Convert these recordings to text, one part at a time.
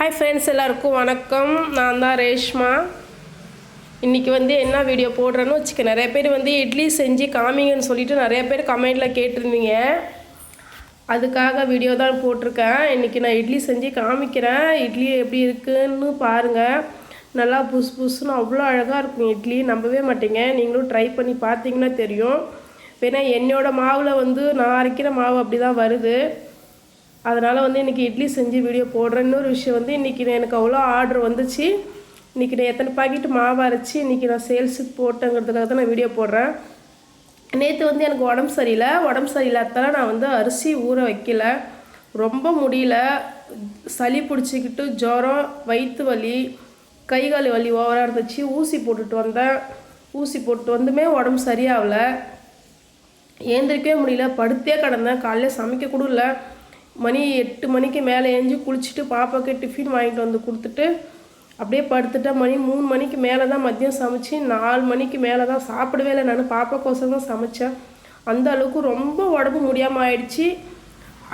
Hi friends எல்லாருக்கும் வணக்கம். நான் தான் ரேஷ்மா. இன்றைக்கி வந்து என்ன வீடியோ போடுறேன்னு வச்சுக்க நிறைய பேர் வந்து இட்லி செஞ்சு காமிங்கன்னு சொல்லிட்டு நிறைய பேர் கமெண்டில் கேட்டிருந்தீங்க. அதுக்காக வீடியோ தான் போட்டிருக்கேன். இன்றைக்கி நான் இட்லி செஞ்சு காமிக்கிறேன். இட்லி எப்படி இருக்குன்னு பாருங்கள் நல்லா புஸ் புஸ்னு அவ்வளோ அழகாக இருக்கும் இட்லி. நம்பவே மாட்டேங்க. நீங்களும் ட்ரை பண்ணி பார்த்தீங்கன்னா தெரியும். ஏன்னா என்னோடய மாவில் வந்து நான் அரைக்கிற மாவு அப்படி தான் வருது. அதனால் வந்து இன்றைக்கி இட்லி செஞ்சு வீடியோ போடுறேன். இன்னொரு விஷயம் வந்து இன்றைக்கி எனக்கு அவ்வளோ ஆர்டர் வந்துச்சு. இன்றைக்கி நான் எத்தனை பாக்கெட் மாவு அரைச்சி இன்றைக்கி நான் சேல்ஸுக்கு போட்டேங்கிறதுக்காக தான் நான் வீடியோ போடுறேன். நேற்று வந்து எனக்கு உடம்பு சரியில்லை. உடம்பு சரியில்லாதால நான் வந்து அரிசி ஊற வைக்கல. ரொம்ப முடியல. சளி பிடிச்சிக்கிட்டு ஜுரம் வயிற்று வலி கை கால் வலி ஓவராக இருந்துச்சு. ஊசி போட்டுட்டு வந்தேன். ஊசி போட்டு வந்துமே உடம்பு சரியாகலை. ஏந்திரிக்கவே முடியல. படுத்தே கிடந்தேன். காலையில் சமைக்க கூட இல்லை. மணி எட்டு மணிக்கு மேலே ஏஞ்சி குளிச்சுட்டு பாப்பாவுக்கு டிஃபின் வாங்கிட்டு வந்து கொடுத்துட்டு அப்படியே படுத்துட்டேன் மணி மூணு மணிக்கு மேலே தான் மதியம் சமைச்சு நாலு மணிக்கு மேலே தான் சாப்பிடவே இல்லை. நான் பாப்பாக்கோசம் தான் சமைச்சேன். அந்த அளவுக்கு ரொம்ப உடம்பு முடியாமல் ஆயிடுச்சு.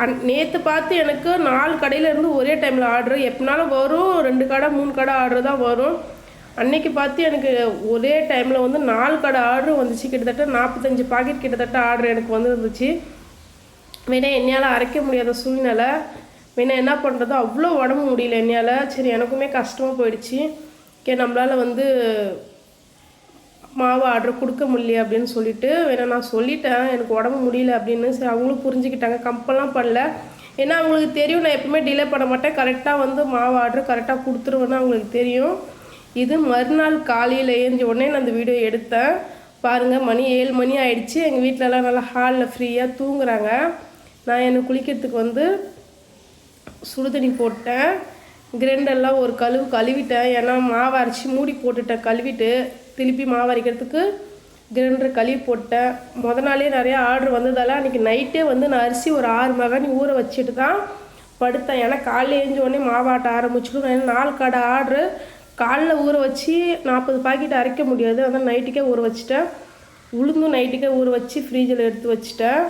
அன் நேற்று பார்த்து எனக்கு நாலு கடையிலேருந்து ஒரே டைமில் ஆர்டர் எப்படினாலும் வரும். ரெண்டு கடை மூணு கடை ஆர்டர் தான் வரும். அன்னைக்கு பார்த்து எனக்கு ஒரே டைமில் வந்து நாலு கடை ஆர்டர் வந்துச்சு. கிட்டத்தட்ட நாற்பத்தஞ்சு பாக்கெட் கிட்டத்தட்ட ஆர்டர் எனக்கு வந்துருந்துச்சு. வேணா என்னால் அரைக்க முடியாத சூழ்நிலை. வேணா என்ன பண்ணுறது அவ்வளோ உடம்பு முடியல என்னால். சரி எனக்குமே கஷ்டமாக போயிடுச்சு. கே நம்மளால் வந்து மாவு ஆர்டர் கொடுக்க முடியல அப்படின்னு சொல்லிட்டு வேணா நான் சொல்லிட்டேன். எனக்கு உடம்பு முடியல அப்படின்னு. சரி அவங்களும் புரிஞ்சுக்கிட்டாங்க. கம்பெல்லாம் பண்ணல. ஏன்னா அவங்களுக்கு தெரியும். நான் எப்பவுமே டிலே பண்ண மாட்டேன். கரெக்டாக வந்து மாவு ஆர்டர் கரெக்டாக கொடுத்துருவேன்னு அவங்களுக்கு தெரியும். இது மறுநாள் காலையில் ஏஞ்சி உடனே நான் அந்த வீடியோ எடுத்தேன். பாருங்கள் மணி ஏழு மணி ஆயிடுச்சு. எங்கள் வீட்டிலலாம் நல்லா ஹாலில் ஃப்ரீயாக தூங்குறாங்க. நான் என்னை குளிக்கிறதுக்கு வந்து சுடுதண்ணி போட்டேன். கிரைண்டர்லாம் ஒரு கழுவு கழுவிட்டேன். ஏன்னா மாவு அரைச்சி மூடி போட்டுட்டேன் கழுவிட்டு திருப்பி மாவு அரைக்கிறதுக்கு கிரைண்டர் கழுவி போட்டேன். முத நாளே நிறையா ஆர்டர் வந்ததால் அன்றைக்கி நைட்டே வந்து நான் அரிசி ஒரு ஆறு மகனி ஊற வச்சுட்டு தான் படுத்தேன். ஏன்னா காலைல எழுந்த உடனே மாவாட்ட ஆரம்பிச்சிடும். ஏன்னா நாலு கடை ஆர்டரு காலைல ஊற வச்சு நாற்பது பாக்கெட் அரைக்க முடியாது. அதனால் நைட்டுக்கே ஊற வச்சுட்டேன். உளுந்தும் நைட்டுக்கே ஊற வச்சு ஃப்ரீஜில் எடுத்து வச்சுட்டேன்.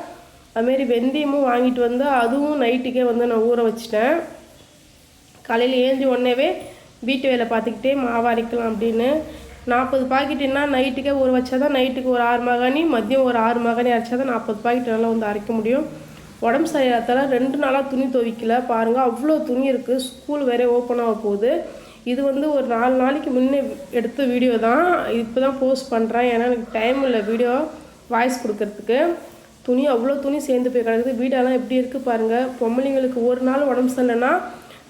அதுமாரி வெந்தயமும் வாங்கிட்டு வந்து அதுவும் நைட்டுக்கே வந்து நான் ஊற வச்சிட்டேன். காலையில் ஏஞ்சி உடனேவே வீட்டு வேலை பார்த்துக்கிட்டே மாவு அரைக்கலாம் அப்படின்னு. நாற்பது பாக்கெட்டுன்னா நைட்டுக்கே ஊற வச்சா தான் நைட்டுக்கு ஒரு ஆறு மகானி மதியம் ஒரு ஆறு மகானி அரைச்சா தான் நாற்பது பாக்கெட் நல்லா வந்து அரைக்க முடியும். உடம்பு சரியில்லாதால ரெண்டு நாளாக துணி துவைக்கல. பாருங்கள் அவ்வளோ துணி இருக்குது ஸ்கூல் வேறே ஓப்பன் ஆக போகுது. இது வந்து ஒரு நாலு நாளைக்கு முன்னே எடுத்த வீடியோ தான் இப்போ தான் போஸ்ட் பண்ணுறேன் ஏன்னா எனக்கு டைம் இல்லை வீடியோ வாய்ஸ் கொடுக்கறதுக்கு. துணி அவ்வளோ துணி சேர்ந்து போய் கிடக்குது. வீடெல்லாம் எப்படி இருக்குது பாருங்கள் பொம்பளைங்களுக்கு ஒரு நாள் உடம்பு சரியில்லைன்னா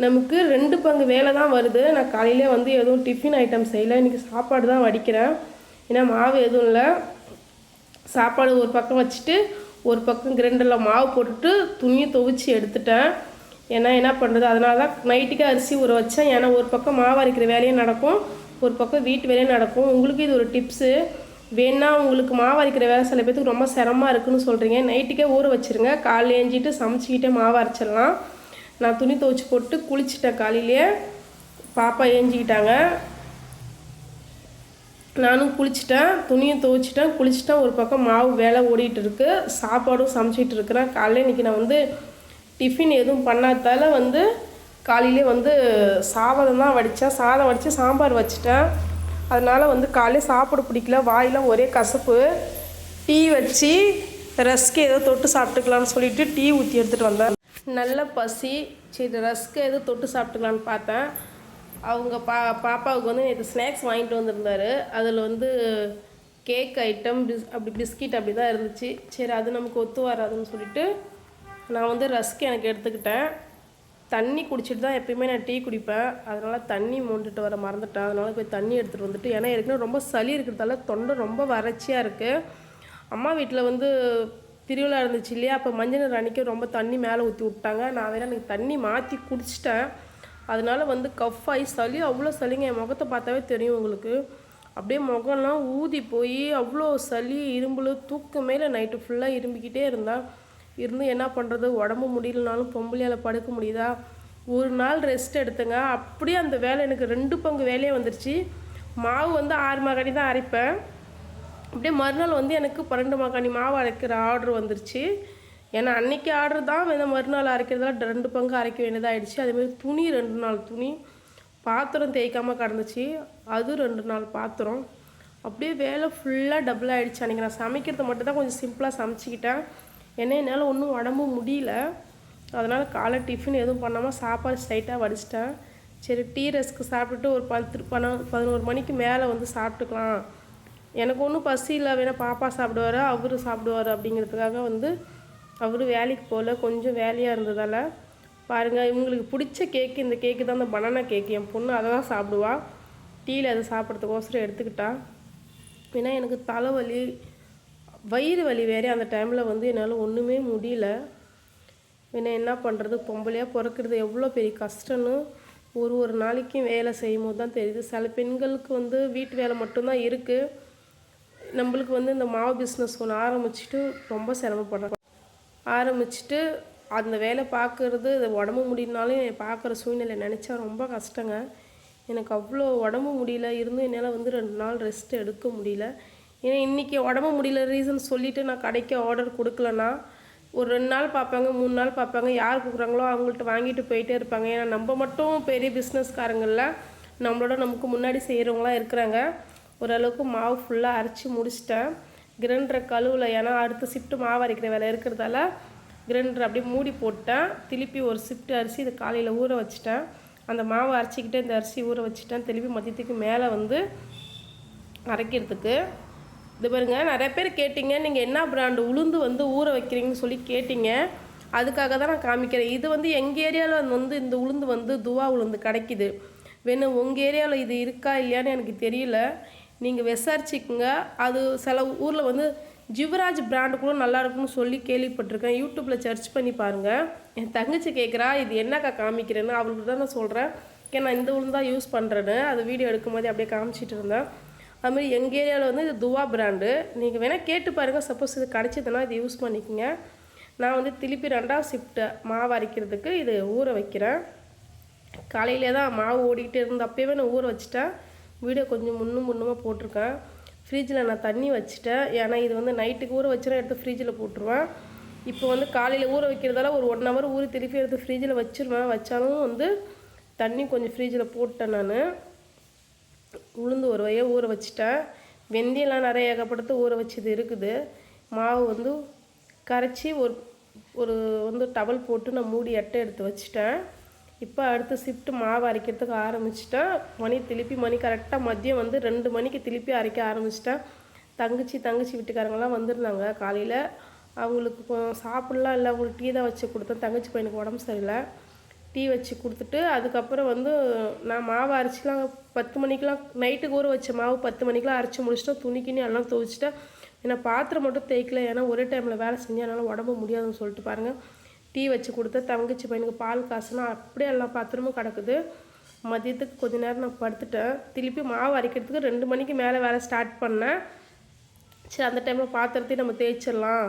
நமக்கு ரெண்டு பங்கு வேலை தான் வருது. நான் காலையிலே வந்து எதுவும் டிஃபின் ஐட்டம் செய்யலை. இன்றைக்கி சாப்பாடு தான் வடிக்கிறேன். ஏன்னா மாவு எதுவும் இல்லை. சாப்பாடு ஒரு பக்கம் வச்சுட்டு ஒரு பக்கம் கிரைண்டரில் மாவு போட்டுட்டு துணியை துவைச்சி எடுத்துட்டேன். ஏன்னா என்ன பண்ணுறது அதனால தான் நைட்டுக்கே அரிசி ஊற வச்சேன். ஏன்னா ஒரு பக்கம் மாவு அரைக்கிற வேலையும் நடக்கும். ஒரு பக்கம் வீட்டு வேலையும் நடக்கும். உங்களுக்கு இது ஒரு டிப்ஸு வேணா உங்களுக்கு மாவு அரைக்கிற வேலை சில பேத்துக்கு ரொம்ப சிரமமாக இருக்குன்னு சொல்கிறீங்க நைட்டுக்கே ஊற வச்சுருங்க. காலையில் ஏஞ்சிட்டு சமைச்சிக்கிட்டே மாவு அரைச்சிடலாம். நான் துணி துவைச்சி போட்டு குளிச்சிட்டேன் காலையிலேயே. பாப்பா ஏஞ்சிக்கிட்டாங்க. நானும் குளிச்சிட்டேன். துணியும் துவைச்சிட்டேன். குளிச்சிட்டேன். ஒரு பக்கம் மாவு வேலை ஓடிட்டு இருக்கு. சாப்பாடும் சமைச்சிட்டு இருக்கிறேன். காலையில் இன்றைக்கி நான் வந்து டிஃபின் எதுவும் பண்ணாதால வந்து காலையிலே வந்து சாதம் தான் வடித்தேன் சாதம் வடித்து சாம்பார் வச்சிட்டேன். அதனால் வந்து காலையில் சாப்பிட பிடிக்கல. வாயெலாம் ஒரே கசப்பு. டீ வச்சு ரஸ்க்கு ஏதோ தொட்டு சாப்பிட்டுக்கலாம்னு சொல்லிட்டு டீ ஊற்றி எடுத்துகிட்டு வந்தேன். நல்ல பசி. சரி ரஸ்க்கு ஏதோ தொட்டு சாப்பிட்டுக்கலான்னு பார்த்தேன். அவங்க பா பாப்பாவுக்கு வந்து நேற்று ஸ்நாக்ஸ் வாங்கிட்டு வந்திருந்தாரு. அதில் வந்து கேக் ஐட்டம் பிஸ் அப்படி பிஸ்கட் அப்படி தான் இருந்துச்சு. சரி அது நமக்கு ஒத்து வராதுன்னு சொல்லிட்டு நான் வந்து ரஸ்க் எனக்கு எடுத்துக்கிட்டேன். தண்ணி குடிச்சிட்டு தான் எப்பயுமே நான் டீ குடிப்பேன். அதனால் தண்ணி மூண்டுட்டு வர மறந்துட்டேன். அதனால் போய் தண்ணி எடுத்துகிட்டு வந்துட்டு ஏன்னா ஏற்கனவே ரொம்ப சளி இருக்கிறதால தொண்டை ரொம்ப வறட்சியாக இருக்குது அம்மா வீட்டில் வந்து திருவிழா இருந்துச்சு இல்லையா? அப்போ மஞ்சள் நீர் அன்றைக்கி ரொம்ப தண்ணி மேலே ஊற்றி விட்டாங்க. நான் வேறு எனக்கு தண்ணி மாற்றி குடிச்சிட்டேன். அதனால வந்து கஃப் ஆகி சளி அவ்வளோ சளிங்க. என் முகத்தை பார்த்தாவே தெரியும் உங்களுக்கு. அப்படியே முகம்லாம் ஊதி போய் அவ்வளோ சளி இரும்புல தூக்கம் மேலே நைட்டு ஃபுல்லாக இரும்பிக்கிட்டே இருந்தேன். இருந்து என்ன பண்ணுறது உடம்பு முடியலனாலும் பொம்பளையால் படுக்க முடியுதா? ஒரு நாள் ரெஸ்ட் எடுத்தேங்க. அப்படியே அந்த வேலை எனக்கு ரெண்டு பங்கு வேலையே வந்துருச்சு. மாவு வந்து ஆறு மகனி தான் அரைப்பேன். அப்படியே மறுநாள் வந்து எனக்கு பன்னெண்டு மகாணி மாவு அரைக்கிற ஆர்டர் வந்துருச்சு. ஏன்னா அன்னைக்கு ஆர்டர் தான் இந்த மறுநாள் அரைக்கிறதால ரெண்டு பங்கு அரைக்க வேண்டியதாகிடுச்சு அதேமாதிரி துணி ரெண்டு நாள் துணி. பாத்திரம் தேய்க்காமல் கிடந்துச்சு. அது ரெண்டு நாள் பாத்திரம். அப்படியே வேலை ஃபுல்லாக டபுள் ஆகிடுச்சு அன்றைக்கி நான் சமைக்கிறது மட்டும் தான் கொஞ்சம் சிம்பிளாக சமைச்சிக்கிட்டேன். ஏன்னா என்னால் ஒன்றும் உடம்பு முடியல. அதனால் காலை டிஃபன் எதுவும் பண்ணாமல் சாப்பாடு ஸ்ட்ரைட்டாக வடிச்சிட்டேன். சரி டீ ரஸ்க்கு சாப்பிட்டுட்டு ஒரு பத்து பன பதினோரு மணிக்கு மேலே வந்து சாப்பிட்டுக்கலாம். எனக்கு ஒன்றும் பசி இல்லை. வேணால் பாப்பா சாப்பிடுவார் அவர் சாப்பிடுவார் அப்படிங்கிறதுக்காக வந்து அவர் வேலைக்கு போகல கொஞ்சம் வேலையாக இருந்ததால் பாருங்கள் இவங்களுக்கு பிடிச்ச கேக்கு இந்த கேக்கு தான் அந்த பனானா கேக்கு என் பொண்ணு அதை தான் சாப்பிடுவா டீயில் அதை சாப்பிட்றதுக்கோசரம் எடுத்துக்கிட்டா. ஏன்னா எனக்கு தலைவலி வயிறு வலி வேறே அந்த டைமில் வந்து என்னால் ஒன்றுமே முடியல. என்ன என்ன பண்ணுறது பொம்பளையாக பிறக்கிறது எவ்வளோ பெரிய கஷ்டம்னு ஒரு ஒரு நாளைக்கும் வேலை செய்யும் போது தான் தெரியுது. சில பெண்களுக்கு வந்து வீட்டு வேலை மட்டும்தான் இருக்குது நம்மளுக்கு வந்து இந்த மாவு பிஸ்னஸ் ஒன்று ஆரம்பிச்சுட்டு ரொம்ப சிரமப்படுறோம் ஆரம்பிச்சுட்டு அந்த வேலை பார்க்குறது உடம்பு முடியினாலும் பார்க்குற சூழ்நிலை நினச்சா ரொம்ப கஷ்டங்க. எனக்கு அவ்வளோ உடம்பு முடியல. இருந்தும் என்னால் வந்து ரெண்டு நாள் ரெஸ்ட் எடுக்க முடியல. ஏன்னா இன்றைக்கி உடம்பு முடியல ரீசன் சொல்லிவிட்டு நான் கடைக்கு ஆர்டர் கொடுக்கலன்னா ஒரு ரெண்டு நாள் பார்ப்பாங்க மூணு நாள் பார்ப்பாங்க யார் கொடுக்குறாங்களோ அவங்கள்ட்ட வாங்கிட்டு போயிட்டே இருப்பாங்க. ஏன்னா நம்ம மட்டும் பெரிய பிஸ்னஸ்காரங்களில் நம்மளோட நமக்கு முன்னாடி செய்கிறவங்களாம் இருக்கிறாங்க. ஓரளவுக்கு மாவு ஃபுல்லாக அரைச்சி முடிச்சிட்டேன். கிரைண்டரை கழுவில் ஏன்னா அடுத்த ஷிஃப்ட்டு மாவு அரைக்கிற வேலை இருக்கிறதால கிரைண்டர் அப்படியே மூடி போட்டேன். திருப்பி ஒரு ஷிஃப்ட் அரிசி இதை காலையில் ஊற வச்சுட்டேன். அந்த மாவு அரைச்சிக்கிட்டே இந்த அரிசி ஊற வச்சுட்டேன். திருப்பி மதியத்துக்கு மேலே வந்து அரைக்கிறதுக்கு. இது பாருங்க நிறைய பேர் கேட்டிங்க நீங்கள் என்ன பிராண்டு உளுந்து வந்து ஊற வைக்கிறீங்கன்னு சொல்லி கேட்டிங்க. அதுக்காக தான் நான் காமிக்கிறேன். இது வந்து எங்கள் ஏரியாவில் வந்து இந்த உளுந்து வந்து துவா உளுந்து கிடைக்கிது. வேணும் உங்கள் ஏரியாவில் இது இருக்கா இல்லையான்னு எனக்கு தெரியல. நீங்கள் விசாரிச்சிக்கங்க. அது சில ஊரில் வந்து ஜிவராஜ் பிராண்டு கூட நல்லா இருக்கும்னு சொல்லி கேள்விப்பட்டிருக்கேன். யூடியூப்பில் சர்ச் பண்ணி பாருங்கள் என் தங்கச்சி கேட்குறா இது என்னக்கா காமிக்கிறேன்னு அவளுக்கு தான் நான் சொல்கிறேன் ஏன்னா நான் இந்த உளுந்து தான் யூஸ் பண்ணுறேன்னு அது வீடியோ எடுக்கும் போதே அப்படியே காமிச்சிட்டு இருந்தேன். அதுமாதிரி எங்கள் ஏரியாவில் வந்து இது துவா பிராண்டு நீங்கள் வேணால் கேட்டு பாருங்கள் சப்போஸ் இது கிடச்சிதுன்னா இது யூஸ் பண்ணிக்கோங்க. நான் வந்து திருப்பி ரெண்டாம் ஷிஃப்ட்டு மாவு அரைக்கிறதுக்கு இது ஊற வைக்கிறேன். காலையிலே தான் மாவு ஓடிக்கிட்டே இருந்து அப்போயே நான் ஊற வச்சுட்டேன். வீடியோ கொஞ்சம் முன்னும் முன்னுமாக போட்டிருக்கேன் ஃப்ரிட்ஜில் நான் தண்ணி வச்சுட்டேன். ஏன்னா இது வந்து நைட்டுக்கு ஊற வச்சுனா எடுத்து ஃப்ரிட்ஜில் போட்டுருவேன். இப்போ வந்து காலையில் ஊற வைக்கிறதால ஒரு ஒன் ஹவர் ஊறி திருப்பி எடுத்து ஃப்ரிட்ஜில் வச்சுருவேன். வச்சாலும் வந்து தண்ணி கொஞ்சம் ஃப்ரிட்ஜில் போட்டேன் நான். உளுந்து ஒரு வகையாக ஊற வச்சுட்டேன் வெந்தயம்லாம் நிறைய ஏகப்படுத்து ஊற வச்சது இருக்குது. மாவு வந்து கரைச்சி ஒரு ஒரு வந்து டவல் போட்டு நான் மூடி அட்டை எடுத்து வச்சுட்டேன். இப்போ அடுத்து ஷிஃப்ட்டு மாவு அரைக்கிறதுக்கு ஆரம்பிச்சிட்டேன் மணி திருப்பி மணி கரெக்டாக மதியம் வந்து ரெண்டு மணிக்கு திருப்பி அரைக்க ஆரம்பிச்சிட்டேன் தங்கச்சி தங்கச்சி வீட்டுக்காரங்களாம் வந்திருந்தாங்க காலையில். அவங்களுக்கு சாப்பிட்லாம் இல்லை அவங்களுக்கு டீ தான் வச்சு கொடுத்தேன். தங்கச்சி பையனுக்கு உடம்பு சரியில்லை. டீ வச்சு கொடுத்துட்டு அதுக்கப்புறம் வந்து நான் மாவு அரைச்சிலாம் பத்து மணிக்கெலாம் நைட்டுக்கு ஊற வச்ச மாவு பத்து மணிக்கெலாம் அரைச்சி முடிச்சிட்டோம் துணிக்கினி எல்லாம் துவைச்சிட்டேன். ஏன்னா பாத்திரம் மட்டும் தேய்க்கல ஏன்னா ஒரே டைமில் வேலை செஞ்சால் அதனால் உடம்பு முடியாதுன்னு சொல்லிட்டு பாருங்கள் டீ வச்சு கொடுத்த தங்கச்சி பையனுக்கு பால் காசுனா அப்படியே எல்லா பாத்திரமும் கிடக்குது. மதியத்துக்கு கொஞ்ச நேரம் நான் படுத்துட்டேன். திருப்பி மாவு அரைக்கிறதுக்கு ரெண்டு மணிக்கு மேலே வேலை ஸ்டார்ட் பண்ணேன். சரி அந்த டைமில் பாத்திரத்தையும் நம்ம தேய்ச்சிடலாம்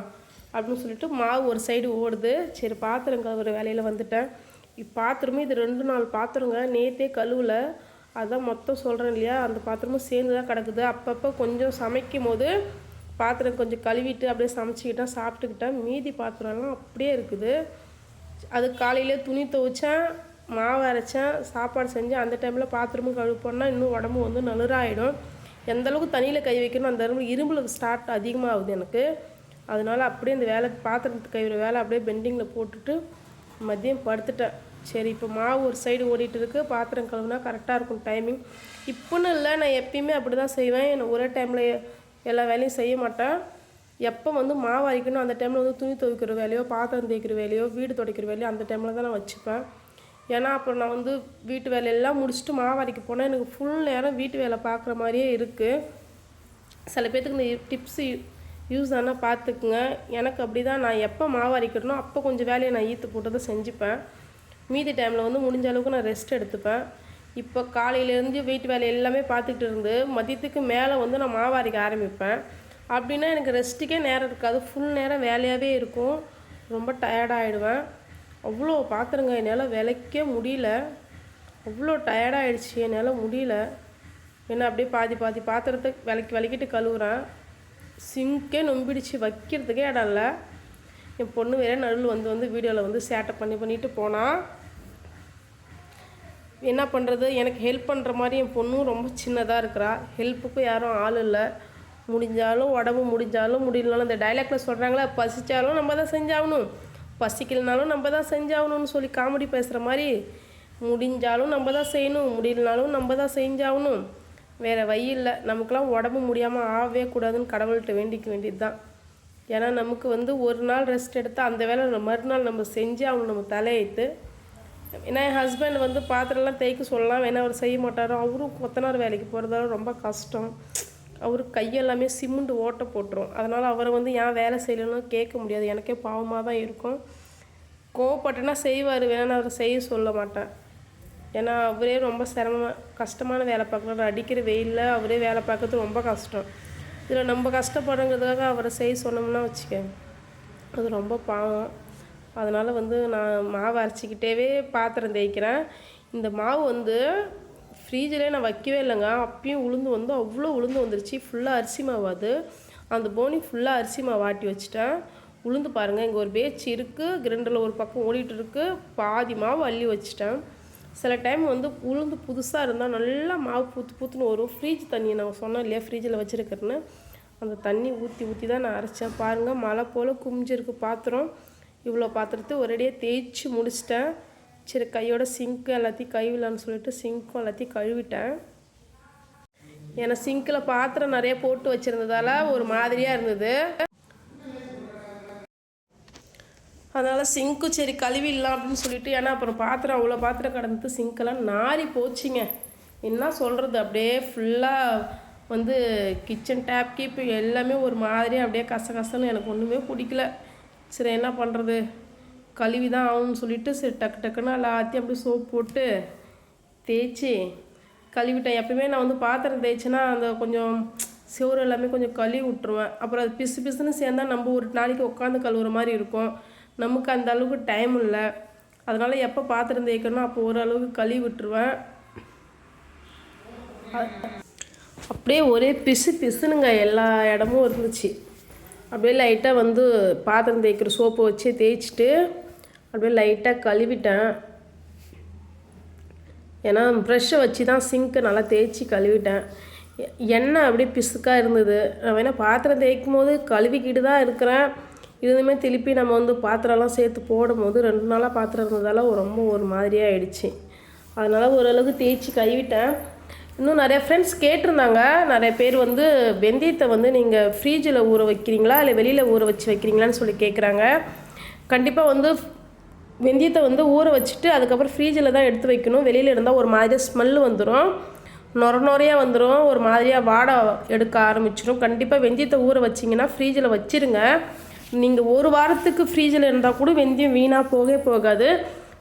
அப்படின்னு சொல்லிட்டு மாவு ஒரு சைடு ஓடுது. சரி பாத்திரம் கழுவுற வேலையில் வந்துட்டேன். பாத்திரமும் இது ரெண்டு நாள் பாத்திரங்க. நேற்றே கழுவில். அதான் மொத்தம் சொல்கிறேன் இல்லையா? அந்த பாத்திரமும் சேர்ந்து தான் கிடக்குது. அப்பப்போ கொஞ்சம் சமைக்கும் போது பாத்திரம் கொஞ்சம் கழுவிட்டு அப்படியே சமைச்சிக்கிட்டேன் சாப்பிட்டுக்கிட்டேன் மீதி பாத்திரம்லாம் அப்படியே இருக்குது. அது காலையில் துணி துவைச்சேன் மாவு அரைச்சேன் சாப்பாடு செஞ்சேன். அந்த டைமில் பாத்திரமும் கழுப்போன்னா இன்னும் உடம்பு வந்து நலுறாயிடும். எந்த அளவுக்கு தண்ணியில் கை வைக்கணும் அந்த அளவுக்கு இரும்பில் ஸ்டார்ட் அதிகமாகுது எனக்கு. அதனால் அப்படியே இந்த வேலை பாத்திரத்துக்கு கை வேலை அப்படியே பெண்டிங்கில் போட்டுட்டு மதியம் படுத்துட்டேன். சரி இப்போ மாவு ஒரு சைடு ஓடிட்டு இருக்கு பாத்திரம் கழுவுனா கரெக்டாக இருக்கும் டைமிங் இப்போன்னு இல்லை நான் எப்பயுமே அப்படி தான் செய்வேன். எனக்கு ஒரே டைமில் எல்லா வேலையும் செய்ய மாட்டேன். எப்போ வந்து மாவு அரைக்கணும் அந்த டைமில் வந்து துணி துவைக்கிற வேலையோ பாத்திரம் தேய்க்கிற வேலையோ வீடு துடைக்கிற வேலையோ அந்த டைமில் தான் நான் வச்சுப்பேன். ஏன்னா அப்புறம் நான் வந்து வீட்டு வேலையெல்லாம் முடிச்சுட்டு மாவு அரைக்க போனால் எனக்கு ஃபுல் நேரம் வீட்டு வேலை பார்க்குற மாதிரியே இருக்குது சில பேர்த்துக்கு இந்த டிப்ஸு யூஸ் ஆனால் பார்த்துக்குங்க எனக்கு அப்படி தான் நான் எப்போ மாவு அரைக்கணும் அப்போ கொஞ்சம் வேலையை நான் ஈத்து போட்டு தான் செஞ்சுப்பேன். மீதி டைமில் வந்து முடிஞ்ச அளவுக்கு நான் ரெஸ்ட் எடுத்துப்பேன். இப்போ காலையிலேருந்து வீட்டு வேலை எல்லாமே பார்த்துக்கிட்டு இருந்து மதியத்துக்கு மேலே வந்து நான் மாவாரிக்க அரைக்க ஆரம்பிப்பேன். அப்படின்னா எனக்கு ரெஸ்ட்டுக்கே நேரம் இருக்காது. ஃபுல் நேரம் வேலையாகவே இருக்கும். ரொம்ப டயர்டாகிடுவேன் அவ்வளோ பாத்திரங்க என்னால் விலைக்கே முடியல. அவ்வளோ டயர்டாகிடுச்சு என்னால் முடியல. என்ன அப்படியே பாதி பாதி பாத்திரத்தை விளக்கி விளக்கிட்டு கழுவுறேன். சிங்கே நொம்பிடுச்சு. வைக்கிறதுக்கே இடம் இல்லை. என் பொண்ணு வேற நடுவில் வந்து வந்து வீடியோவில் வந்து சேட்டை பண்ணி பண்ணிட்டு போனால் என்ன பண்ணுறது எனக்கு ஹெல்ப் பண்ணுற மாதிரி என் பொண்ணும் ரொம்ப சின்னதாக இருக்கிறா. ஹெல்ப்புக்கும் யாரும் ஆள் இல்லை. முடிஞ்சாலும் உடம்பு முடிஞ்சாலும் முடியலனாலும் இந்த டைலாக்டில் சொல்கிறாங்களே பசித்தாலும் நம்ம தான் செஞ்சாகணும். பசிக்கலனாலும் நம்ம தான் செஞ்சாகணும்னு சொல்லி காமெடி பேசுகிற மாதிரி முடிஞ்சாலும் நம்ம தான் செய்யணும். முடியலனாலும் நம்ம தான் செஞ்சாகணும். வேறு வழி இல்லை. உடம்பு முடியாமல் ஆகவே கூடாதுன்னு கடவுள்கிட்ட வேண்டிக்க வேண்டியது தான். ஏன்னா நமக்கு வந்து ஒரு நாள் ரெஸ்ட் எடுத்தால் அந்த வேலை மறுநாள் நம்ம செஞ்சு அவங்க நம்ம தலையெழுத்து. ஏன்னா என் ஹஸ்பண்ட் வந்து பாத்திரம்லாம் தேய்க்க சொல்லலாம். வேணா அவர் செய்ய மாட்டார்? அவரும் கொத்தனார் வேலைக்கு போகிறதால ரொம்ப கஷ்டம். அவருக்கு கையெல்லாமே சிமெண்ட் ஓட்ட போட்டுரும். அதனால் அவரை வந்து ஏன் வேலை செய்யலைன்னு கேட்க முடியாது. எனக்கே பாவமாக தான் இருக்கும். கோவப்பட்டேன்னா செய்வார். வேணா அவரை செய்ய சொல்ல மாட்டேன். ஏன்னா அவரே ரொம்ப சிரமமாக கஷ்டமான வேலை பார்க்குறாரு. அடிக்கிற வெயிலில் அவரே வேலை பார்க்கறது ரொம்ப கஷ்டம். இதில் நம்ம கஷ்டப்படுறதுக்காக அவரை செய்ய சொன்னோம்னா வச்சுக்க அது ரொம்ப பாவம். அதனால் வந்து நான் மாவு அரைச்சிக்கிட்டேவே பாத்திரம் தேய்க்கிறேன். இந்த மாவு வந்து ஃப்ரீஜிலே நான் வைக்கவே இல்லைங்க. அப்பயும் உளுந்து வந்து அவ்வளோ உளுந்து வந்துருச்சு. ஃபுல்லாக அரிசி மாவு அது. அந்த போனி ஃபுல்லாக அரிசி மாவு ஆட்டி வச்சுட்டேன். உளுந்து பாருங்கள் இங்கே ஒரு பேச்சு இருக்குது கிரைண்டரில் ஒரு பக்கம் ஓடிட்டு இருக்கு. பாதி மாவு அள்ளி வச்சுட்டேன். சில டைம் வந்து உளுந்து புதுசாக இருந்தால் நல்லா மாவு பூத்து பூத்துன்னு வரும். ஃப்ரிட்ஜ் தண்ணியை நான் சொன்னேன் இல்லையா ஃப்ரிட்ஜில் வச்சுருக்கிறேன்னு. அந்த தண்ணி ஊற்றி ஊற்றி தான் நான் அரைச்சேன். பாருங்கள் மழை போல் குமிஞ்சிருக்கு பாத்திரம். இவ்வளோ பாத்திரத்தை ஒரேடியாக தேய்ச்சி முடிச்சிட்டேன். சரி கையோட சிங்க்கு எல்லாத்தையும் கழுவிலான்னு சொல்லிட்டு சிங்க்கும் எல்லாத்தையும் கழுவிட்டேன். ஏன்னா சிங்கில் பாத்திரம் நிறைய போட்டு வச்சுருந்ததால் ஒரு மாதிரியாக இருந்தது. அதனால் சிங்க்கு சரி கழுவிடலாம் அப்படின்னு சொல்லிட்டு ஏன்னா அப்புறம் பாத்திரம் அவ்வளோ பாத்திரம் கடந்து சிங்க்கெல்லாம் நாரி போச்சுங்க. என்ன சொல்கிறது அப்படியே ஃபுல்லாக வந்து கிச்சன் டேப் கீப் எல்லாமே ஒரு மாதிரி அப்படியே கச கசன்னு எனக்கு ஒன்றுமே பிடிக்கல. சரி என்ன பண்ணுறது கழுவி தான் ஆகணும்னு சொல்லிட்டு சரி டக்கு டக்குன்னு எல்லாத்தையும் அப்படியே சோப் போட்டு தேய்ச்சி கழுவிட்டேன். எப்பயுமே நான் வந்து பாத்திரம் தேய்ச்சேன்னா அந்த கொஞ்சம் சிவரு எல்லாமே கொஞ்சம் கழுவி விட்ருவேன் அப்புறம் அது பிசு பிசுன்னு சேர்ந்தா நம்ம ஒரு நாளைக்கு உட்காந்து கழுவுற மாதிரி இருக்கும். நமக்கு அந்த அளவுக்கு டைம் இல்லை. அதனால் எப்போ பாத்திரம் தேய்க்கணும் அப்போ ஓரளவுக்கு கழுவி விட்டுருவேன். அப்படியே ஒரே பிசு பிசுனுங்க எல்லா இடமும் இருந்துச்சு. அப்படியே லைட்டாக வந்து பாத்திரம் தேய்க்கிற சோப்பு வச்சு தேய்ச்சிட்டு அப்படியே லைட்டாக கழுவிட்டேன். ஏன்னா ப்ரெஷ்ஷை வச்சு தான் சிங்க்கை நல்லா தேய்ச்சி கழுவிட்டேன். எண்ணெய் அப்படியே பிசுக்காக இருந்தது. நான் வேணால் பாத்திரம் தேய்க்கும் போது கழுவிக்கிட்டு தான் இருக்கிறேன். இதுவுமே திருப்பி நம்ம வந்து பாத்திரம்லாம் சேர்த்து போடும்போது ரெண்டு நாளாக பாத்திரம் இருந்ததால ரொம்ப ஒரு மாதிரியாக ஆயிடுச்சு. அதனால் ஓரளவுக்கு தேய்ச்சி கழுவிட்டேன். இன்னும் நிறைய ஃப்ரெண்ட்ஸ் கேட்டிருந்தாங்க. நிறைய பேர் வந்து வெந்தயத்தை வந்து நீங்கள் ஃப்ரீஜில் ஊற வைக்கிறீங்களா? இல்லை வெளியில் ஊற வச்சு வைக்கிறீங்களான்னு சொல்லி கேட்குறாங்க கண்டிப்பாக வந்து வெந்தயத்தை வந்து ஊற வச்சுட்டு அதுக்கப்புறம் ஃப்ரீஜில் தான் எடுத்து வைக்கணும். வெளியில் இருந்தால் ஒரு மாதிரி ஸ்மெல் வந்துடும் நொர நொறையாக வந்துடும் ஒரு மாதிரியாக வாடை எடுக்க ஆரம்பிச்சிடும் கண்டிப்பாக வெந்தயத்தை ஊற வச்சிங்கன்னா ஃப்ரீஜில் வச்சுருங்க. நீங்கள் ஒரு வாரத்துக்கு ஃப்ரீஜில் இருந்தால் கூட வெந்தயம் வீணாக போகவே போகாது.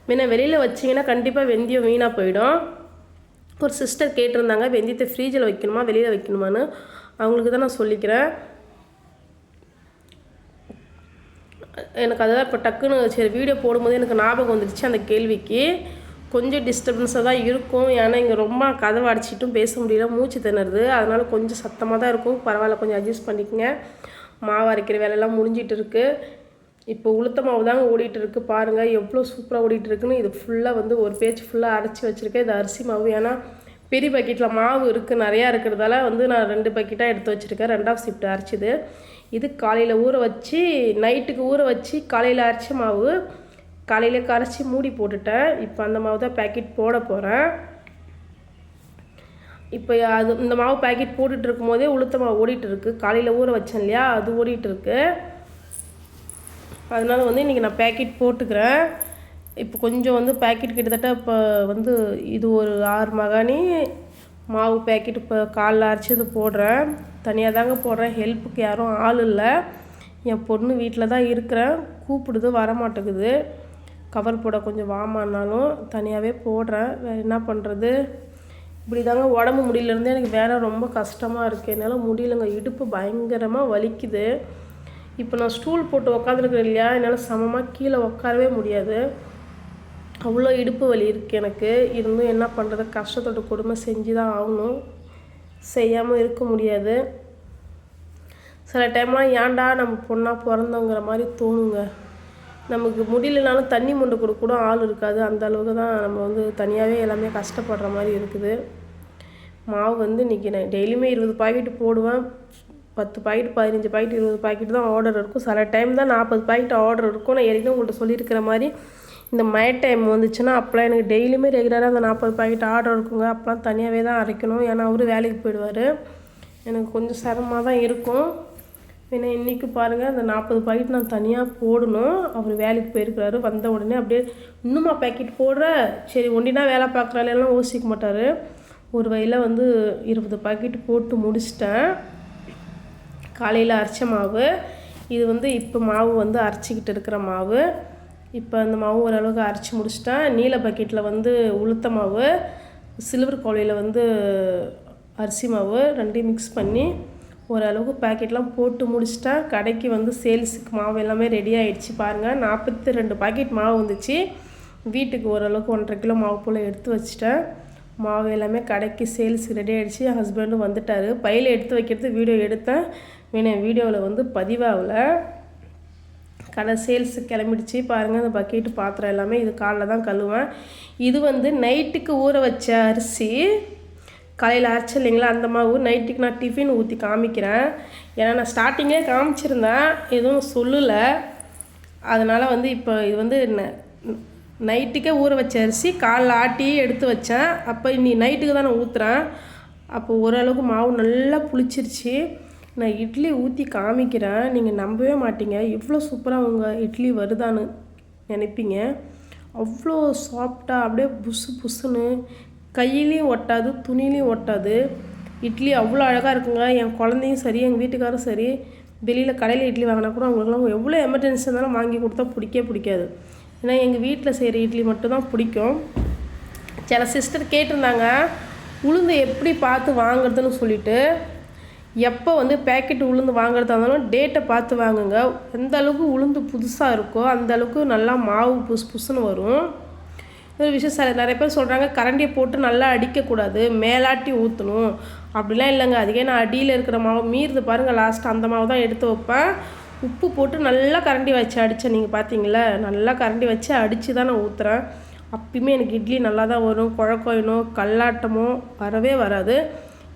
முன்ன வெளியில் வச்சிங்கன்னா கண்டிப்பாக வெந்தயம் வீணாக போயிடும். ஒரு சிஸ்டர் கேட்டிருந்தாங்க வெந்தயத்தை ஃப்ரீஜில் வைக்கணுமா வெளியில் வைக்கணுமான்னு. அவங்களுக்கு தான் நான் சொல்லிக்கிறேன். எனக்கு அதெல்லாம் இப்போ டக்குன்னு சரி வீடியோ போடும்போது எனக்கு ஞாபகம் வந்துடுச்சு அந்த கேள்விக்கு. கொஞ்சம் டிஸ்டர்பன்ஸாக தான் இருக்கும். ஏன்னா இங்கே ரொம்ப கதவை அடிச்சிட்டும் பேச முடியல மூச்சு திணறுது. அதனால் கொஞ்சம் சத்தமாக தான் இருக்கும். பரவாயில்ல கொஞ்சம் அட்ஜஸ்ட் பண்ணிக்கோங்க. மாவு அரைக்கிற வேலையெல்லாம் முடிஞ்சிட்டு இருக்குது இப்போ உளுத்த மாவு தாங்க ஓடிட்டு இருக்கு பாருங்கள் எவ்வளோ சூப்பராக ஓடிட்டு இருக்குன்னு இது ஃபுல்லாக வந்து ஒரு பேஜ் ஃபுல்லாக அரைச்சி வச்சுருக்கேன். இது அரிசி மாவு. ஏன்னா பெரிய பக்கெட்டில் மாவு இருக்குது நிறையா இருக்கிறதால வந்து நான் ரெண்டு பக்கெட்டாக எடுத்து வச்சுருக்கேன். ரெண்டாவது ஷிஃப்ட் அரைச்சிது. இது காலையில் ஊற வச்சு நைட்டுக்கு ஊற வச்சு காலையில் அரைச்ச மாவு. காலையில் கரைச்சி மூடி போட்டுட்டேன். இப்போ அந்த மாவு தான் பேக்கெட் போட போகிறேன் இப்போ அது இந்த மாவு பேக்கெட் போட்டுட்டு இருக்கும்போதே உளுத்த மாவு ஓடிட்டு இருக்கு காலையில் ஊற வச்சேன் இல்லையா? அது ஓடிட்டு இருக்கு அதனால் வந்து இன்றைக்கி நான் பேக்கெட் போட்டுக்கிறேன். இப்போ கொஞ்சம் வந்து பேக்கெட் கிட்டத்தட்ட இப்போ வந்து இது ஒரு ஆறு மகானி மாவு பேக்கெட் இப்போ காலைல அரைச்சது போடுறேன். தனியாக தாங்க போடுறேன். ஹெல்ப்புக்கு யாரும் ஆள் இல்லை. என் பொண்ணு வீட்டில் தான் இருக்கிறேன். கூப்பிடுது வர மாட்டேங்குது கவர் போட கொஞ்சம் வாமானாலும் தனியாகவே போடுறேன். வேறு என்ன பண்ணுறது இப்படி தாங்க உடம்பு முடியலேருந்தே எனக்கு வேலை ரொம்ப கஷ்டமாக இருக்குது என்னால் முடியலங்க. இடுப்பு பயங்கரமாக வலிக்குது. இப்போ நான் ஸ்டூல் போட்டு உக்காந்துருக்கிறேன் இல்லையா என்னால் சமமாக கீழே உட்காரவே முடியாது. அவ்வளோ இடுப்பு வலி இருக்குது எனக்கு. இருந்தும் என்ன பண்ணுறது கஷ்டத்தோட கொடுமை செஞ்சு தான் ஆகணும். செய்யாமல் இருக்க முடியாது. சில டைம்லாம் ஏன்டா நம்ம பொண்ணாக பிறந்தோங்கிற மாதிரி தோணுங்க. நமக்கு முடியலனாலும் தண்ணி மொண்டு கொடுக்க கூட ஆள் இருக்காது. அந்த அளவுக்கு தான் நம்ம வந்து தனியாகவே எல்லாமே கஷ்டப்படுற மாதிரி இருக்குது. மாவு வந்து இன்றைக்கி நான் டெய்லியுமே இருபது பாக்கெட்டு போடுவேன். பத்து பாக்கெட் பதினஞ்சு பாக்கெட் இருபது பாக்கெட் தான் ஆர்டர் இருக்கும். சில டைம் தான் நாற்பது பாக்கெட் ஆர்டர் இருக்கும். நான் ஏற்கனவே உங்கள்கிட்ட சொல்லியிருக்கிற மாதிரி இந்த மழை டைம் வந்துச்சுன்னா அப்போலாம் எனக்கு டெய்லியுமே ரெகுலராக அந்த நாற்பது பாக்கெட் ஆர்டர் இருக்குங்க. அப்போலாம் தனியாகவே தான் அரைக்கணும். ஏன்னா அவரும் வேலைக்கு போயிடுவார். எனக்கு கொஞ்சம் சிரமமாக தான் இருக்கும். ஏன்னா இன்றைக்கி பாருங்கள் அந்த நாற்பது பாக்கெட் நான் தனியாக போடணும். அவர் வேலைக்கு போயிருக்கிறாரு. வந்த உடனே அப்படியே இன்னுமா பாக்கெட் போடுற? சரி ஒண்டினா வேலை பார்க்குறாலாம் யோசிக்க மாட்டார். ஒரு வயலில் வந்து இருபது பாக்கெட் போட்டு முடிச்சிட்டேன். காலையில் அரைச்ச மாவு. இது வந்து இப்போ மாவு வந்து அரைச்சிக்கிட்டு இருக்கிற மாவு. இப்போ அந்த மாவு ஓரளவுக்கு அரைச்சி முடிச்சிட்டேன் நீல பக்கெட்டில் வந்து உளுத்த மாவு சில்வர் கோலையில் வந்து அரிசி மாவு ரெண்டையும் மிக்ஸ் பண்ணி ஓரளவுக்கு பேக்கெட்லாம் போட்டு முடிச்சிட்டேன் கடைக்கு வந்து சேல்ஸுக்கு மாவு எல்லாமே ரெடி ஆகிடுச்சு பாருங்கள் நாற்பத்தி ரெண்டு பாக்கெட் மாவு வந்துச்சு. வீட்டுக்கு ஓரளவுக்கு ஒன்றரை கிலோ மாவு போல் எடுத்து வச்சிட்டேன் மாவு எல்லாமே கடைக்கு சேல்ஸுக்கு ரெடி ஆகிடுச்சு என் ஹஸ்பண்டும் வந்துட்டார். பையில் எடுத்து வைக்கிறது வீடியோ எடுத்தேன். வீடியோவில் வந்து பதிவாகல. கடை சேல்ஸு கிளம்பிடுச்சு. பாருங்கள் அந்த பக்கெட்டு பாத்திரம் எல்லாமே இது காலைல தான் கழுவேன் இது வந்து நைட்டுக்கு ஊற வச்ச அரிசி. காலையில் அரைச்சி இல்லைங்களா? அந்த மாவு. நைட்டுக்கு நான் டிஃபின் ஊற்றி காமிக்கிறேன். ஏன்னா நான் ஸ்டார்டிங்கே காமிச்சிருந்தேன். எதுவும் சொல்லலை. அதனால் வந்து இப்போ இது வந்து நைட்டுக்கே ஊற வச்ச அரிசி காலைல ஆட்டி எடுத்து வச்சேன். அப்போ இன்னி நைட்டுக்கு தான் நான் ஊற்றுறேன் அப்போ ஓரளவுக்கு மாவு நல்லா புளிச்சிருச்சு. நான் இட்லி ஊற்றி காமிக்கிறேன். நீங்கள் நம்பவே மாட்டீங்க. இவ்வளோ சூப்பராக உங்கள் இட்லி வருதான்னு நினைப்பீங்க. அவ்வளோ சாஃப்டாக அப்படியே புசு புசுன்னு கையிலையும் ஒட்டாது துணிலையும் ஒட்டாது. இட்லி அவ்வளோ அழகாக இருக்குங்க. என் குழந்தையும் சரி எங்கள் வீட்டுக்காரும் சரி வெளியில் கடையில் இட்லி வாங்கினா கூட அவங்களுக்குலாம் எவ்வளோ எமர்ஜென்சி இருந்தாலும் வாங்கி கொடுத்தா பிடிக்கவே பிடிக்காது. ஏன்னா எங்கள் வீட்டில் செய்கிற இட்லி மட்டும்தான் பிடிக்கும். சில சிஸ்டர் கேட்டிருந்தாங்க உளுந்து எப்படி பார்த்து வாங்குறதுன்னு சொல்லிட்டு எப்போ வந்து பேக்கெட் உளுந்து வாங்குறதா இருந்தாலும் டேட்டை பார்த்து வாங்குங்க. எந்த அளவுக்கு உளுந்து புதுசாக இருக்கோ அந்த அளவுக்கு நல்லா மாவு புதுசு புதுசுன்னு வரும். ஒரு விஷயம் சார் நிறைய பேர் சொல்கிறாங்க கரண்டியை போட்டு நல்லா அடிக்கக்கூடாது மேலாட்டி ஊற்றணும் அப்படிலாம் இல்லைங்க. அதுக்கே நான் அடியில் இருக்கிற மாவு மீறுது பாருங்கள் லாஸ்ட்டு அந்த மாவு தான் எடுத்து வைப்பேன். உப்பு போட்டு நல்லா கரண்டி வச்சு அடித்தேன் நீங்கள் பார்த்தீங்களா நல்லா கரண்டி வச்சு அடித்து தான் நான் ஊற்றுறேன் அப்பயுமே எனக்கு இட்லி நல்லா தான் வரும். குழக்கோயினோ கல்லாட்டமோ வரவே வராது.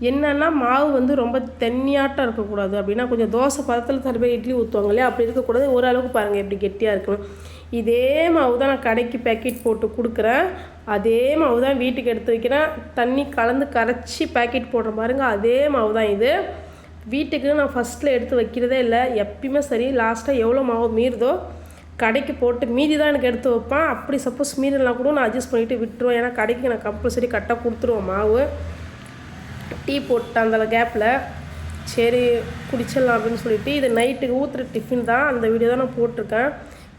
என்னென்னா மாவு வந்து ரொம்ப தண்ணியாட்டம் இருக்கக்கூடாது அப்படின்னா கொஞ்சம் தோசை பதத்தில் சில இட்லி ஊற்றுவாங்க இல்லையா? அப்படி இருக்கக்கூடாது. ஓரளவுக்கு பாருங்கள் எப்படி கெட்டியாக இருக்கணும் இதே மாவு தான் நான் கடைக்கு பேக்கெட் போட்டு கொடுக்குறேன். அதே மாவு தான் வீட்டுக்கு எடுத்து வைக்கிறேன். தண்ணி கலந்து கரைச்சி பேக்கெட் போடுற பாருங்க. அதே மாவு தான் இது. வீட்டுக்கு நான் ஃபஸ்ட்டில் எடுத்து வைக்கிறதே இல்லை. எப்பயுமே சரி லாஸ்ட்டாக எவ்வளோ மாவு மீறுதோ கடைக்கு போட்டு மீதி தான் எனக்கு எடுத்து வைப்பேன். அப்படி சப்போஸ் மீறலாம் கூட நான் அட்ஜஸ்ட் பண்ணிவிட்டு விட்டுருவேன். ஏன்னா கடைக்கு நான் கம்பல்சரி கரெக்டாக கொடுத்துருவேன் மாவு. டீ போட்டேன் அந்த கேப்பில் சரி குடிச்சிடலாம் அப்படின்னு சொல்லிட்டு இது நைட்டுக்கு ஊற்றுற டிஃபின் தான். அந்த வீடியோ தான் நான் போட்டிருக்கேன்.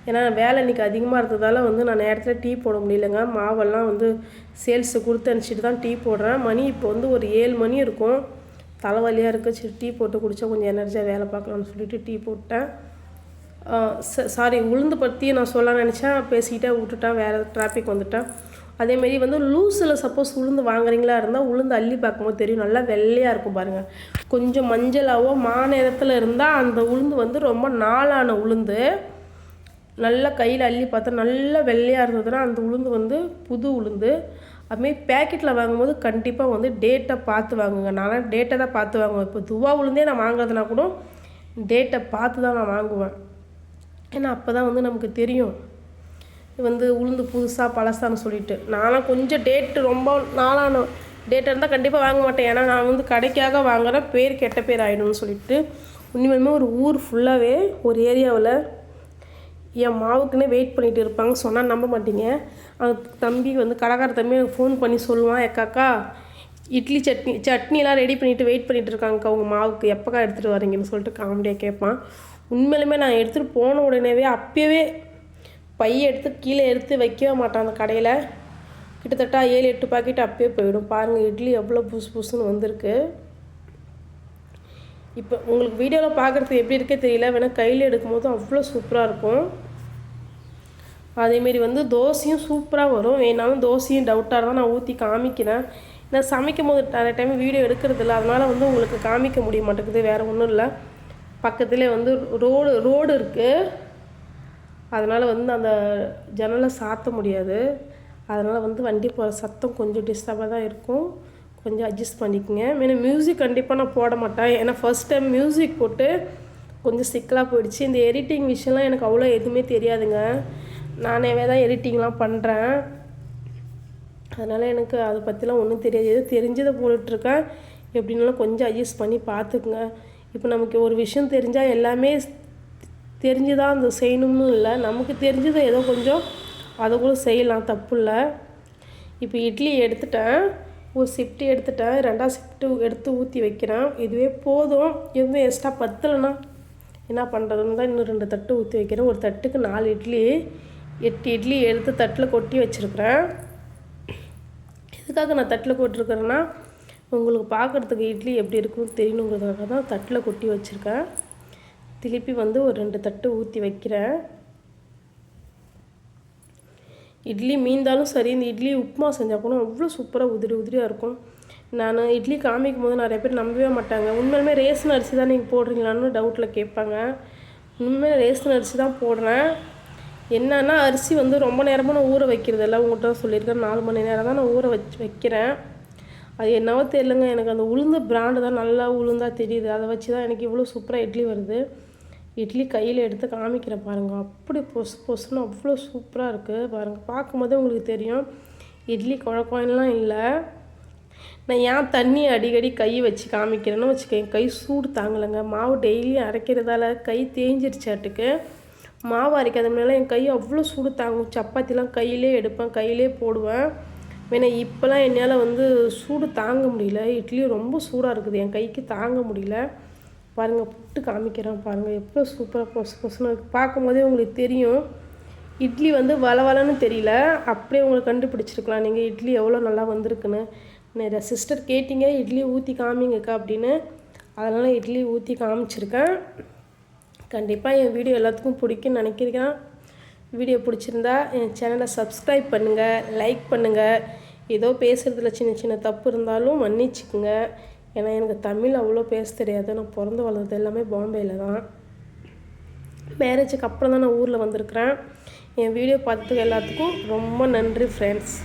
ஏன்னா வேலை இன்றைக்கி அதிகமாக இருந்ததால் வந்து நான் நேரத்தில் டீ போட முடியலங்க. மாவெல்லாம் வந்து சேல்ஸு கொடுத்து அனுப்பிச்சிட்டு தான் டீ போடுறேன். மணி இப்போ வந்து ஒரு ஏழு மணி இருக்கும். தலைவலியாக இருக்குது சரி டீ போட்டு குடித்தா கொஞ்சம் எனர்ஜியாக வேலை பார்க்கலாம்னு சொல்லிட்டு டீ போட்டேன். சாரி உளுந்து பற்றி நான் சொல்ல நினச்சேன். பேசிக்கிட்டே விட்டுட்டேன். வேறு டிராஃபிக் வந்துட்டேன். அதேமாரி வந்து லூஸில் சப்போஸ் உளுந்து வாங்குறீங்களா இருந்தால் உளுந்து அள்ளி பார்க்கும்போது தெரியும். நல்லா வெள்ளையாக இருக்கும் பாருங்கள் கொஞ்சம் மஞ்சளாவோ மா நேரத்தில் இருந்தால் அந்த உளுந்து வந்து ரொம்ப நாளான உளுந்து. நல்லா கையில் அள்ளி பார்த்தா நல்லா வெள்ளையாக இருந்ததுன்னா அந்த உளுந்து வந்து புது உளுந்து. அதுமாரி பேக்கெட்டில் வாங்கும்போது கண்டிப்பாக வந்து டேட்டை பார்த்து வாங்குங்க. நான் டேட்டை தான் பார்த்து வாங்குவேன். இப்போ துவா உளுந்தே நான் வாங்குறதுனா கூட டேட்டை பார்த்து தான் நான் வாங்குவேன். ஏன்னா அப்போ தான் வந்து நமக்கு தெரியும். வந்து உளுந்து புதுசாக பழசான்னு சொல்லிட்டு. நானும் கொஞ்சம் டேட்டு ரொம்ப நாளான டேட்டாக இருந்தால் கண்டிப்பாக வாங்க மாட்டேன். ஏன்னா நான் வந்து கடைக்காக வாங்குகிறேன் பேர் கெட்ட பேர் ஆகிடும்னு சொல்லிட்டு. உண்மையுமே ஒரு ஊர் ஃபுல்லாகவே ஒரு ஏரியாவில் என் மாவுக்குன்னே வெயிட் பண்ணிகிட்டு இருப்பாங்க. சொன்னால் நம்ப மாட்டீங்க. அது தம்பி வந்து கடைக்கார தம்பி எனக்கு ஃபோன் பண்ணி சொல்லுவான். எக்காக்கா இட்லி சட்னி சட்னிலாம் ரெடி பண்ணிவிட்டு வெயிட் பண்ணிகிட்டு இருக்காங்கக்கா. உங்கள் மாவுக்கு எப்போக்கா எடுத்துகிட்டு வரீங்கன்னு சொல்லிட்டு காமெடியாக கேட்பான் உண்மையிலுமே நான் எடுத்துகிட்டு போன உடனேவே அப்போவே பையை எடுத்து கீழே எடுத்து வைக்கவே மாட்டான் அந்த கடையில். கிட்டத்தட்ட ஏழு எட்டு பாக்கெட் அப்பயே போயிடும். பாருங்கள் இட்லி எவ்வளோ புதுசு புதுசுன்னு வந்திருக்கு. இப்போ உங்களுக்கு வீடியோவில் பார்க்குறதுக்கு எப்படி இருக்கே தெரியல. வேணால் கையில் எடுக்கும்போது அவ்வளோ சூப்பராக இருக்கும். அதேமாரி வந்து தோசையும் சூப்பராக வரும். வேணாலும் தோசையும் டவுட்டாக தான் நான் ஊற்றி காமிக்கிறேன். நான் சமைக்கும் போது நிறைய டைம் வீடியோ எடுக்கிறது இல்லை. அதனால் வந்து உங்களுக்கு காமிக்க முடிய மாட்டேங்குது. வேறு ஒன்றும் இல்லை. பக்கத்துலேயே வந்து ரோடு ரோடு இருக்குது அதனால் வந்து அந்த ஜன்னலை சாத்த முடியாது. அதனால் வந்து வண்டி போகிற சத்தம் கொஞ்சம் டிஸ்டர்பாக தான் இருக்கும். கொஞ்சம் அட்ஜஸ்ட் பண்ணிக்கோங்க. மீன் மியூசிக் கண்டிப்பாக நான் போட மாட்டேன். ஏன்னா ஃபர்ஸ்ட் டைம் மியூசிக் போட்டு கொஞ்சம் சிக்கலாக போயிடுச்சு. இந்த எடிட்டிங் விஷயம்லாம் எனக்கு அவ்வளோ எதுவுமே தெரியாதுங்க. நானேவே தான் எடிட்டிங்லாம் பண்ணுறேன் அதனால் எனக்கு அதை பற்றிலாம் ஒன்றும் தெரியாது. தெரிஞ்சதை போட்டுட்ருக்கேன். எப்படின்னாலும் கொஞ்சம் அட்ஜஸ்ட் பண்ணி பார்த்துக்குங்க. இப்போ நமக்கு ஒரு விஷயம் தெரிஞ்சால் எல்லாமே தெரிஞ்சு தான் அந்த செய்யணும்னு இல்லை. நமக்கு தெரிஞ்சதை ஏதோ கொஞ்சம் அதை கூட செய்யலாம். தப்பு இல்லை. இப்போ இட்லி எடுத்துட்டேன். ஒரு ஷிஃப்ட்டு எடுத்துட்டேன். ரெண்டாவது ஷிஃப்ட்டு எடுத்து ஊற்றி வைக்கிறேன். இதுவே போதும். எதுவும் எக்ஸ்ட்ரா பத்தலைன்னா என்ன பண்ணுறதுன்னு தான் இன்னும் ரெண்டு தட்டு ஊற்றி வைக்கிறேன். ஒரு தட்டுக்கு நாலு இட்லி எட்டு இட்லி எடுத்து தட்டில் கொட்டி வச்சுருக்கிறேன். எதுக்காக நான் தட்டில் கொட்டிருக்கிறேன்னா உங்களுக்கு பார்க்குறதுக்கு இட்லி எப்படி இருக்குன்னு தெரியணுங்கிறதுக்காக தான் தட்டில் கொட்டி வச்சுருக்கேன். திருப்பி வந்து ஒரு ரெண்டு தட்டு ஊற்றி வைக்கிறேன். இட்லி மீந்தாலும் சரி இந்த இட்லி உப்புமா செஞ்சால் கூட அவ்வளோ சூப்பராக உதிரி உதிரியாக இருக்கும். நான் இட்லி காமிக்கும் போது நிறைய பேர் நம்பவே மாட்டாங்க. உண்மையிலுமே ரேஷன் அரிசி தான் நீங்கள் போடுறீங்களான்னு டவுட்டில் கேட்பாங்க. உண்மையிலே ரேஷன் அரிசி தான் போடுறேன். என்னன்னா அரிசி வந்து ரொம்ப நேரமாக நான் ஊற வைக்கிறது இல்லை. உங்கள்கிட்ட தான் சொல்லியிருக்கேன். நாலு மணி நேரம் தான் நான் ஊற வச்சு வைக்கிறேன். அது என்னவோ தெரியலங்க. எனக்கு அந்த உளுந்த பிராண்டு தான் நல்லா உளுந்தாக தெரியுது. அதை வச்சு தான் எனக்கு இவ்வளோ சூப்பராக இட்லி வருது. இட்லி கையில் எடுத்து காமிக்கிறேன் பாருங்கள் அப்படி பொசு பொசுன்னு அவ்வளோ சூப்பராக இருக்குது பாருங்கள் பார்க்கும்போதே உங்களுக்கு தெரியும். இட்லி குழக்கம்லாம் இல்லை. நான் ஏன் தண்ணி அடிக்கடி கை வச்சு காமிக்கிறேன்னு வச்சுக்கோங்க கை சூடு தாங்கலைங்க. மாவு டெய்லியும் அரைக்கிறதால கை தேஞ்சிருச்சாட்டுக்கு மாவு அரைக்காத முன்னால என் கை அவ்வளோ சூடு தாங்கும். சப்பாத்திலாம் கையிலே எடுப்பேன் கையிலே போடுவேன். வேணா இப்போலாம் என்னால் வந்து சூடு தாங்க முடியல. இட்லி ரொம்ப சூடாக இருக்குது. என் கைக்கு தாங்க முடியல. பாருங்கள் புட்டு காமிக்கிறேன் பாருங்கள் எவ்வளோ சூப்பராக பொசு பொசுன்னு பார்க்கும்போதே உங்களுக்கு தெரியும். இட்லி வந்து வளவலன்னு தெரியல. அப்படியே உங்களுக்கு கண்டுபிடிச்சிருக்கலாம். நீங்கள் இட்லி எவ்வளோ நல்லா வந்திருக்குன்னு. நிறைய சிஸ்டர் கேட்டிங்க இட்லி ஊற்றி காமிங்கக்கா அப்படின்னு. அதனால் இட்லி ஊற்றி காமிச்சிருக்கேன். கண்டிப்பாக என் வீடியோ எல்லாத்துக்கும் பிடிக்கும்னு நினைக்கிறேன். வீடியோ பிடிச்சிருந்தா என் சேனலை சப்ஸ்கிரைப் பண்ணுங்கள் லைக் பண்ணுங்கள் ஏதோ பேசுகிறதுல சின்ன சின்ன தப்பு இருந்தாலும் மன்னிச்சுக்குங்க. ஏன்னா எனக்கு தமிழ் அவ்வளோ பேச தெரியாது. நான் பிறந்து வளர்ந்தது எல்லாமே பாம்பேயில் தான். மேரேஜுக்கு அப்புறம் தான் நான் ஊரில் வந்திருக்கிறேன். என் வீடியோ பார்த்ததுக்கு எல்லாத்துக்கும் ரொம்ப நன்றி ஃப்ரெண்ட்ஸ்